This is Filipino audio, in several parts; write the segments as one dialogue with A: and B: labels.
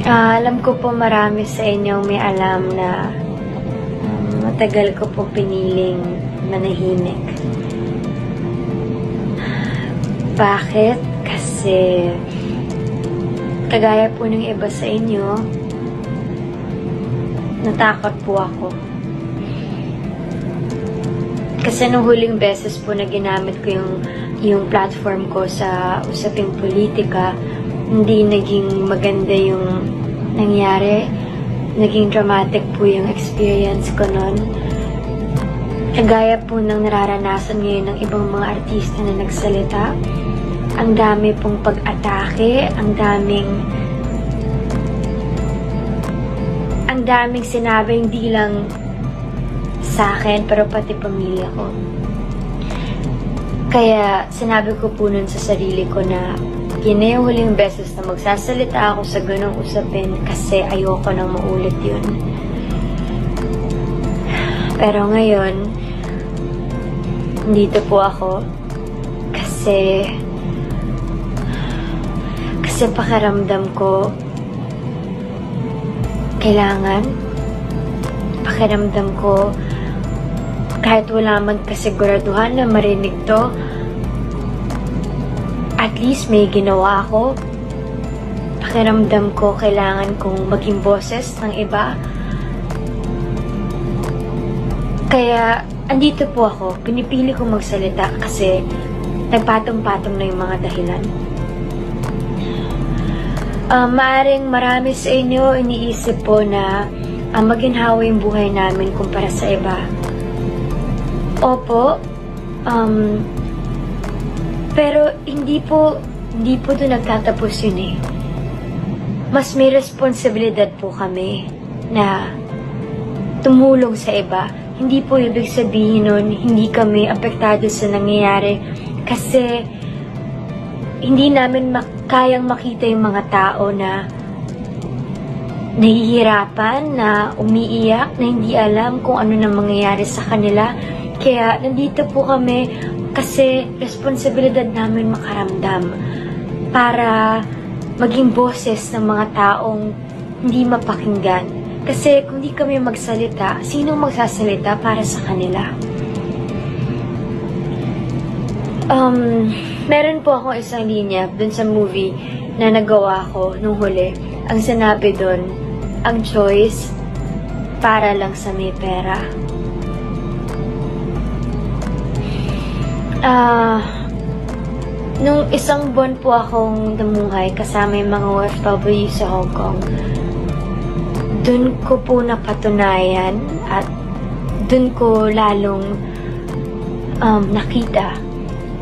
A: Ah, alam ko po marami sa inyong may alam na um, matagal ko po piniling manahimik. Bakit? Kasi kagaya po ng iba sa inyo, natakot po ako. Kasi nung huling beses po na ginamit ko yung, yung platform ko sa usaping politika, hindi naging maganda yung nangyari. Naging dramatic po yung experience ko noon. Kagaya po ng nararanasan ngayon ng ibang mga artista na nagsalita. Ang dami pong pag-atake, ang daming ang daming sinabi hindi lang sa akin pero pati pamilya ko. Kaya sinabi ko po nun sa sarili ko na yun na yung huling beses na magsasalita ako sa ganong usapin kasi ayoko nang maulit yun. Pero ngayon, dito po ako kasi kasi pakiramdam ko kailangan pakiramdam ko kahit wala man kasiguraduhan na marinig to at least may ginawa ako. Pakiramdam ko kailangan kong maging boses ng iba. Kaya andito po ako. Pinipili kong magsalita kasi nagpatong-patong na yung mga dahilan. Ah, maaring marami sa inyo iniisip po na ang maginhawa yung buhay namin kumpara sa iba. Opo, um, pero hindi po, hindi po doon nagtatapos yun eh. Mas may responsibilidad po kami na tumulong sa iba. Hindi po ibig sabihin nun, hindi kami apektado sa nangyayari kasi hindi namin kayang makita yung mga tao na nahihirapan, na umiiyak, na hindi alam kung ano na mangyayari sa kanila. Kaya nandito po kami kasi responsibilidad namin makaramdam para maging boses ng mga taong hindi mapakinggan. Kasi kung di kami magsalita, sinong magsasalita para sa kanila? Um, meron po akong isang linya dun sa movie na nagawa ko nung huli. Ang sinabi dun, ang choice para lang sa may pera. Ah, nung isang buwan po akong namuhay kasama yung mga OFW sa Hong Kong, dun ko po napatunayan at dun ko lalong um, nakita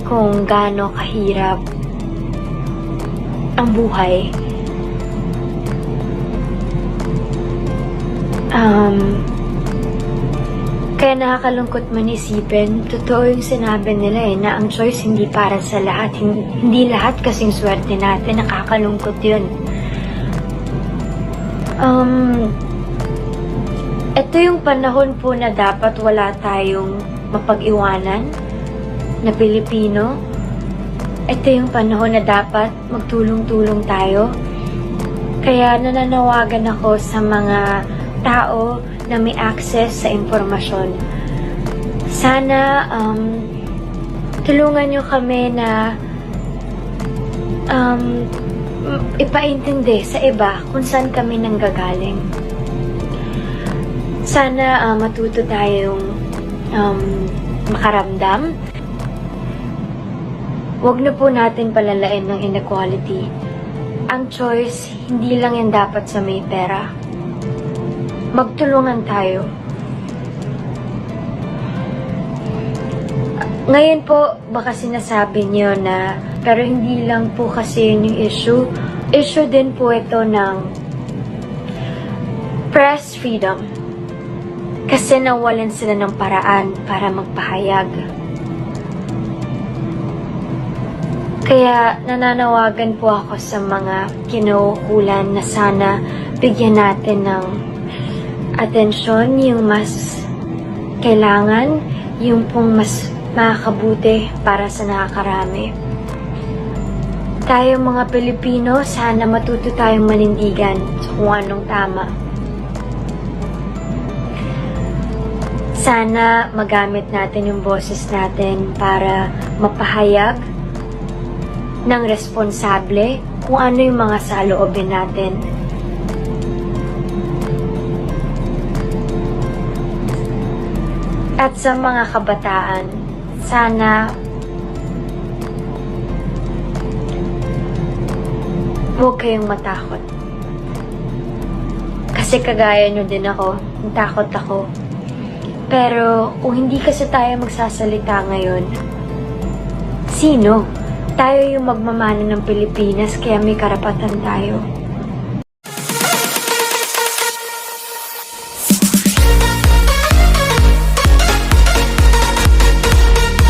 A: kung gaano kahirap ang buhay. Um, kaya nakakalungkot man isipin, totoo yung sinabi nila eh, na ang choice hindi para sa lahat. Hindi, lahat kasing swerte natin, nakakalungkot yun. Um, ito yung panahon po na dapat wala tayong mapag-iwanan na Pilipino. Ito yung panahon na dapat magtulong-tulong tayo. Kaya nananawagan ako sa mga tao na may access sa impormasyon. Sana um, tulungan nyo kami na um, ipaintindi sa iba kung saan kami nanggagaling. Sana uh, matuto tayong um, makaramdam Huwag na po natin palalain ng inequality. Ang choice, hindi lang yan dapat sa may pera. Magtulungan tayo. Ngayon po, baka sinasabi niyo na, pero hindi lang po kasi yun yung issue. Issue din po ito ng press freedom. Kasi nawalan sila ng paraan para magpahayag. Kaya nananawagan po ako sa mga kinukulan na sana bigyan natin ng atensyon yung mas kailangan, yung pong mas makakabuti para sa nakakarami. Tayo mga Pilipino, sana matuto tayong manindigan sa kung anong tama. Sana magamit natin yung boses natin para mapahayag ng responsable kung ano yung mga saloobin natin. At sa mga kabataan, sana huwag kayong matakot. Kasi kagaya nyo din ako, takot ako. Pero kung hindi kasi tayo magsasalita ngayon, sino? Tayo yung magmamana ng Pilipinas kaya may karapatan tayo.